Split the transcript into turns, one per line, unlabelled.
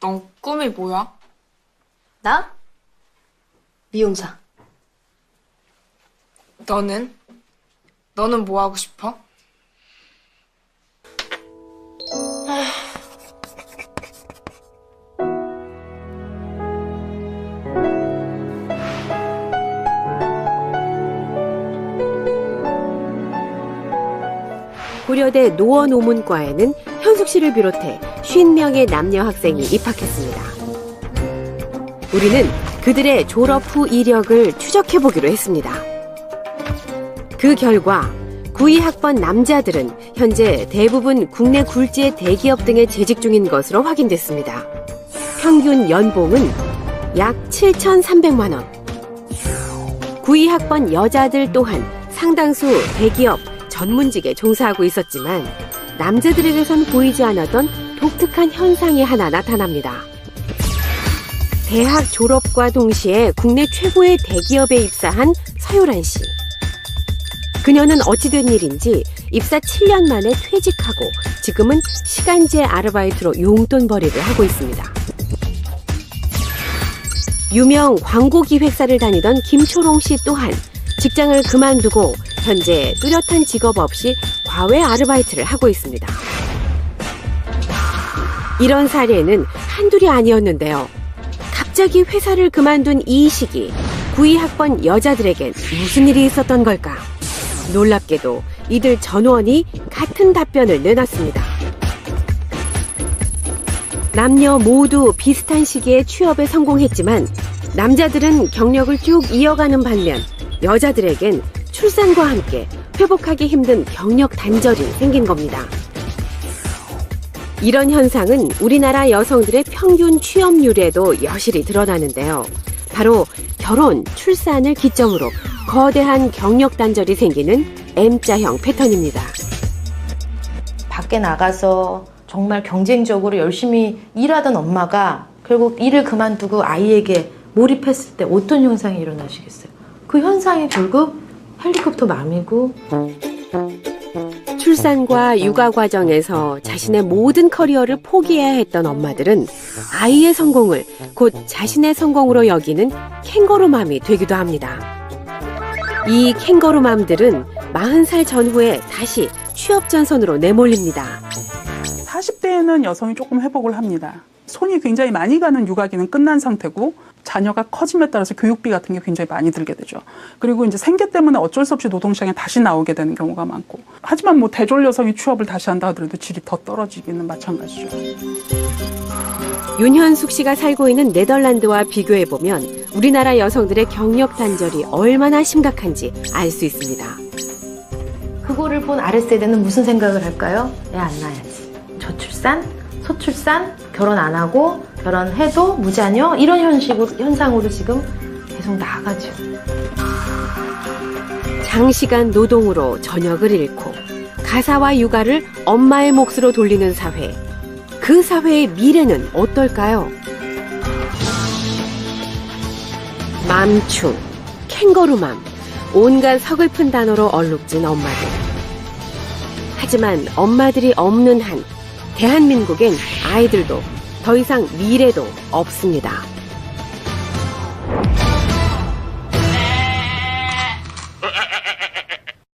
넌 꿈이 뭐야?
나? 미용사.
너는? 너는 뭐 하고 싶어?
고려대 노원오문과에는 현숙 씨를 비롯해 50명의 남녀 학생이 입학했습니다. 우리는 그들의 졸업 후 이력을 추적해 보기로 했습니다. 그 결과 92학번 남자들은 현재 대부분 국내 굴지의 대기업 등에 재직 중인 것으로 확인됐습니다. 평균 연봉은 약 7,300만 원. 92학번 여자들 또한 상당수 대기업 전문직에 종사하고 있었지만 남자들에게선 보이지 않았던 독특한 현상이 하나 나타납니다. 대학 졸업과 동시에 국내 최고의 대기업에 입사한 서유란 씨. 그녀는 어찌된 일인지 입사 7년 만에 퇴직하고 지금은 시간제 아르바이트로 용돈벌이를 하고 있습니다. 유명 광고 기획사를 다니던 김초롱 씨 또한 직장을 그만두고 현재 뚜렷한 직업 없이 과외 아르바이트를 하고 있습니다. 이런 사례는 한둘이 아니었는데요. 갑자기 회사를 그만둔 이 시기 92학번 여자들에겐 무슨 일이 있었던 걸까? 놀랍게도 이들 전원이 같은 답변을 내놨습니다. 남녀 모두 비슷한 시기에 취업에 성공했지만 남자들은 경력을 쭉 이어가는 반면 여자들에겐 출산과 함께 회복하기 힘든 경력 단절이 생긴 겁니다. 이런 현상은 우리나라 여성들의 평균 취업률에도 여실히 드러나는데요. 바로 결혼, 출산을 기점으로 거대한 경력 단절이 생기는 M자형 패턴입니다.
밖에 나가서 정말 경쟁적으로 열심히 일하던 엄마가 결국 일을 그만두고 아이에게 몰입했을 때 어떤 현상이 일어나시겠어요? 그 현상이 결국 헬리콥터 맘이고
출산과 육아 과정에서 자신의 모든 커리어를 포기해야 했던 엄마들은 아이의 성공을 곧 자신의 성공으로 여기는 캥거루맘이 되기도 합니다. 이 캥거루맘들은 40살 전후에 다시 취업 전선으로 내몰립니다.
40대에는 여성이 조금 회복을 합니다. 손이 굉장히 많이 가는 육아기는 끝난 상태고 자녀가 커짐에 따라서 교육비 같은 게 굉장히 많이 들게 되죠. 그리고 이제 생계 때문에 어쩔 수 없이 노동시장에 다시 나오게 되는 경우가 많고. 하지만 뭐 대졸 여성이 취업을 다시 한다 하더라도 질이 더 떨어지기는 마찬가지죠.
윤현숙 씨가 살고 있는 네덜란드와 비교해 보면 우리나라 여성들의 경력 단절이 얼마나 심각한지 알 수 있습니다.
그거를 본 아랫세대는 무슨 생각을 할까요? 애 안 낳아야지. 저출산, 소출산, 결혼 안 하고 결혼해도 무자녀 이런 현식으로 현상으로 지금 계속 나아가죠.
장시간 노동으로 저녁을 잃고 가사와 육아를 엄마의 몫으로 돌리는 사회. 그 사회의 미래는 어떨까요? 맘충, 캥거루맘, 온갖 서글픈 단어로 얼룩진 엄마들. 하지만 엄마들이 없는 한 대한민국엔 아이들도 더 이상 미래도 없습니다.